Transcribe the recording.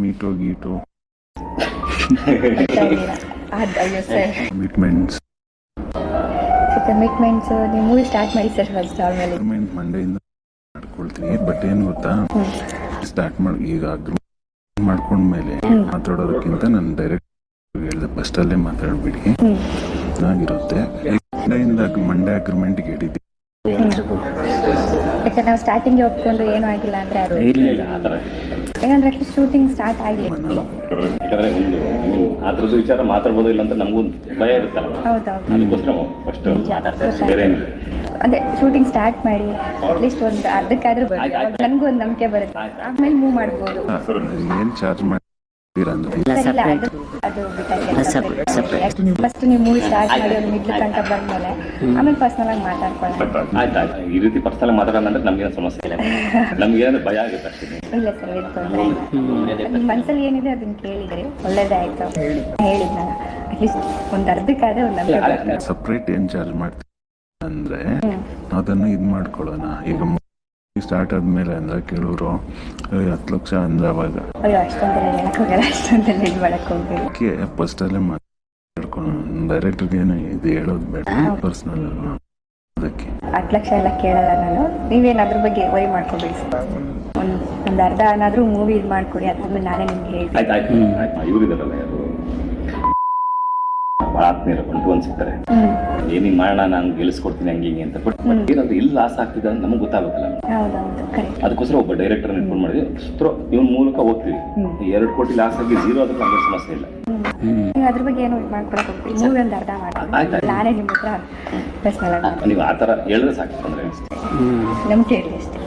Meet ಗೀಟು commitments commitments ನೀವು movie start ಮಾಡಿ ಸರ್ ಫಸ್ಟ್ ಆಮೇಲೆ ಅಗ್ರಿಮೆಂಟ್ ಮಂಡೆಯಿಂದ ಮಾಡ್ಕೊಳ್ತೀನಿ ಬಟ್ ಏನು ಗೊತ್ತಾ? ಸ್ಟಾರ್ಟ್ ಮಾಡಿ ಈಗ ಅಗ್ರಿಮೆಂಟ್ ಮಾಡ್ಕೊಂಡ್ಮೇಲೆ ಮಾತಾಡೋದಕ್ಕಿಂತ ನಾನು ಡೈರೆಕ್ಟ್ ಹೇಳಿದೆ ಫಸ್ಟಲ್ಲೇ ಮಾತಾಡ್ಬಿಡಿ. ಚೆನ್ನಾಗಿರುತ್ತೆ. ಮಂಡೆಯಿಂದ ಮಂಡೆ ಅಗ್ರಿಮೆಂಟ್ಗೆ ಹೇಳಿದ್ದೆ. ಯಾಕಂದ್ರೆ ನಾವು ಸ್ಟಾರ್ಟಿಂಗ್ ಒಪ್ಕೊಂಡು ಏನೂ ಆಗಿಲ್ಲ ಅಂದ್ರೆ ಅದು ಥರ. ಯಾಕಂದ್ರೆ ಅಟ್ಲೀಸ್ಟ್ ಶೂಟಿಂಗ್ ಸ್ಟಾರ್ಟ್ ಆಗಿದೆ. ಯಾಕಂದ್ರೆ ಒಂದು ಅದ್ರದ್ದು ವಿಚಾರ ಮಾತಾಡ್ಬೋದು ಇಲ್ಲ ಅಂತ ನಮಗೂ ಭಯ ಇರುತ್ತಲ್ಲ. ಹೌದೌದು. ಅದಕ್ಕೋಸ್ಕರ ಫಸ್ಟ್ ಬೇರೆ ಅದೇ ಶೂಟಿಂಗ್ ಸ್ಟಾರ್ಟ್ ಮಾಡಿ ಅಟ್ಲೀಸ್ಟ್ ಒಂದು ಅರ್ಧಕ್ಕಾದ್ರೂ ಬರುತ್ತೆ. ನನಗೂ ಒಂದು ನಂಬಿಕೆ ಬರುತ್ತೆ. ಆಮೇಲೆ ಮೂವ್ ಮಾಡ್ಬೋದು. ಏನು ಚಾರ್ಜ್ ಮಾಡ್ತೀರಾ ಅಂತ ಸರಿ ಇಲ್ಲ. ಅದು ಫಸ್ಟ್ ನೀವು ಮೂವಿ ಸ್ಟಾರ್ಟ್ ಮಾಡಿ ಒಂದು ಮಿಡ್ಲ್ ತನಕ ಬಂದ್ಮೇಲೆ ಆಮೇಲೆ ಪರ್ಸನಲ್ ಆಗಿ ಮಾತಾಡ್ಕೊಳ್ಳೋಣ. ಆಯ್ತು ಆಯ್ತು. ಈ ರೀತಿ ಪರ್ಸನಲ್ ಮಾತಾಡೋಣ ಅಂದ್ರೆ ನಮ್ಗೇನು ಸಮಸ್ಯೆ ಇಲ್ಲ. ನಮ್ಗೆ ಏನಂದ್ರೆ ಭಯ ಆಗುತ್ತೆ ಅಷ್ಟೇ. ಇಲ್ಲ ಸರ್ ಇದು ತೊಂದರೆ ನಿಮ್ಮ ಮನಸ್ಸಲ್ಲಿ ಏನಿದೆ ಅದನ್ನ ಕೇಳಿದ್ರಿ ಒಳ್ಳೇದೇ ಆಯ್ತು ಹೇಳಿದ್ ನಾನು. ಅಟ್ಲೀಸ್ಟ್ ಒಂದು ಅರ್ಧಕ್ಕಾದ್ರೆ ಒಂದು ಸಪ್ರೇಟ್ ಎಂಜಾಯ್ ಮಾಡ್ತೀವಿ ಅಂದ್ರೆ ಅದನ್ನು ಇದು ಮಾಡ್ಕೊಳ್ಳೋಣ. ಈಗ ಸ್ಟಾರ್ಟ್ ಆದಮೇಲೆ ಅಂದ್ರೆ ಕೆಲವರು ಹತ್ತು ಲಕ್ಷ ಅಂದ್ರೆ ಅವಾಗ. ಅಯ್ಯೋ ಅಷ್ಟೊಂದೆಲ್ಲ ಹೇಳಕ್ ಹೋಗಲ್ಲ ಅಷ್ಟೊಂದೆಲ್ಲ ಇದು ಮಾಡಕ್ ಓಕೆ ಫಸ್ಟಲ್ಲೇ ಮಾತಾಡ್ಕೊಳ್ಳೋಣ ಡೈರೆಕ್ಟ್ರಿಗೆ ಏನು ಇದು ಹೇಳೋದು ಬೇಡ ಪರ್ಸ್ನಲ್ ಅದಕ್ಕೆ. ಹತ್ತು ಲಕ್ಷ ಎಲ್ಲ ಕೇಳಲ್ಲ ನಾನು. ನೀವೇನು ಅದ್ರ ಬಗ್ಗೆ ವೈ ಮಾಡ್ಕೋಬೇಡಿ. ಒಂದು ಒಂದು ಅರ್ಧ ಏನಾದರೂ ಮೂವಿ ಇದು ಮಾಡ್ಕೊಡಿ ಅದಾದ್ಮೇಲೆ ನಾನೇ ನಿಮ್ಗೆ ಹೇಳ್ತೀನಿ. ಭಾಳ ಆತ್ಮೀಯರು ಒಂದು ಸಿಗ್ತಾರೆ ಏನಿಗೆ ಮಾಡೋಣ ನಾನು ಗೆಲ್ಲಿಸ್ಕೊಡ್ತೀನಿ ಹಂಗೆ ಹಿಂಗೆ ಅಂತ. ಬಟ್ ಏನಾದ್ರು ಇಲ್ಲಿ ಲಾಸ್ ಆಗ್ತಿದೆ ಅಂತ ನಮಗೆ ಕರೆಕ್ಟ್ ಅದಕ್ಕೋಸ್ಕರ ಒಬ್ಬ ಡೈರೆಕ್ಟರ್ ಇಟ್ಕೊಂಡು ಮಾಡಿದ್ವಿ ಥ್ರೋ ಇವನ್ ಮೂಲಕ ಹೋಗ್ತೀವಿ. ಎರಡು ಕೋಟಿ ಲಾಸ್ ಆಗಿ ಜೀರೋ ಅದಕ್ಕೆ ನಮಗೆ ಸಮಸ್ಯೆ ಇಲ್ಲ. ಅದ್ರ ಬಗ್ಗೆ ಏನು ಇದು ಮಾಡ್ಕೊಳಕ್ ಮೂವಿ ಒಂದು ಅರ್ಧ ಮಾಡಿ ಆಯ್ತು. ನಾನೇ ನಿಮ್ಮ ಹತ್ರ ನೀವು ಆ ಥರ ಹೇಳಿದ್ರೆ ಸಾಕು ಅಂದ್ರೆ ನಂಬಿಕೆ ಇರಲಿ ಅಷ್ಟೇ.